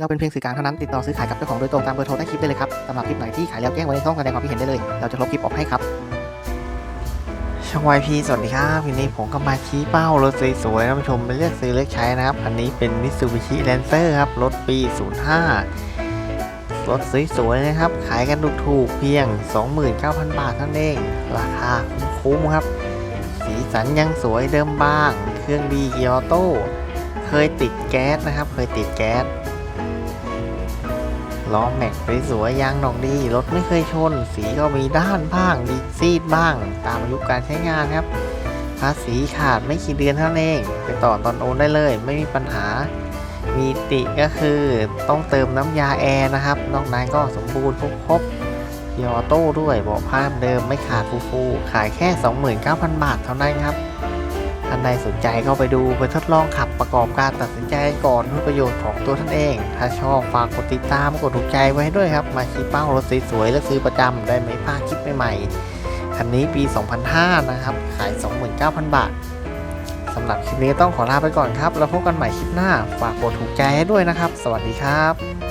เราเป็นเพียงสื่อกลางเท่านั้นติดต่อซื้อขายกับเจ้าของโดยตรงตามเบอร์โทรใต้คลิปได้เลยครับสำหรับคลิปไหนที่ขายแล้วแจ้งไว้ในช่องแสดงความคิดเห็นได้เลย เราจะลบคลิปออกให้ครับช่องวายพีสวัสดีครับวันนี้ผมก็มาชี้เป้ารถสวยๆท่านผู้ชมไปเลือกซื้อเลือกใช้นะครับ อันนี้เป็น Mitsubishi Lancer ครับ รถปี 05 รถสวยๆนะครับ ขายกันถูกๆเพียง 29,000 บาทเท่านั้นเอง ราคาคุ้มๆครับ สีสันยังสวยเดิมบ้าง เครื่องดีเกียร์ออโต้ เคยติดแก๊สนะครับ เคยติดแก๊ส ล้อแม็กสวยๆยางดอกดี รถไม่เคยชน สีก็มีด้านบ้างดีซีดบ้าง ตามอายุการใช้งานครับภาษีขาดไม่กี่เดือนเท่านั้นเองไปต่อตอนโอนได้เลย ไม่มีปัญหา มีติก็คือต้องเติมน้ำยาแอร์นะครับ นอกนั้นก็สมบูรณ์ครบครบยอโต้ด้วยเบาะผ้าเดิมไม่ขาดฟูๆขายแค่ 29,000 บาทเท่านั้นครับ ท่านใดสนใจก็ไปดูไปทดลองขับประกอบการตัดสินใจก่อนเพื่อประโยชน์ของตัวท่านเอง ถ้าชอบฝากกดติดตามกดถูกใจไว้ด้วยครับ มาชี้เป้ารถสวยๆและซื้อประจำได้ไม่พลาดคลิปใหม่ๆคันนี้ปี 2005 นะครับ ขาย 29,000 บาทสำหรับคลิปนี้ต้องขอลาไปก่อนครับ แล้วพบกันใหม่คลิปหน้า ฝากกดถูกใจให้ด้วยนะครับ สวัสดีครับ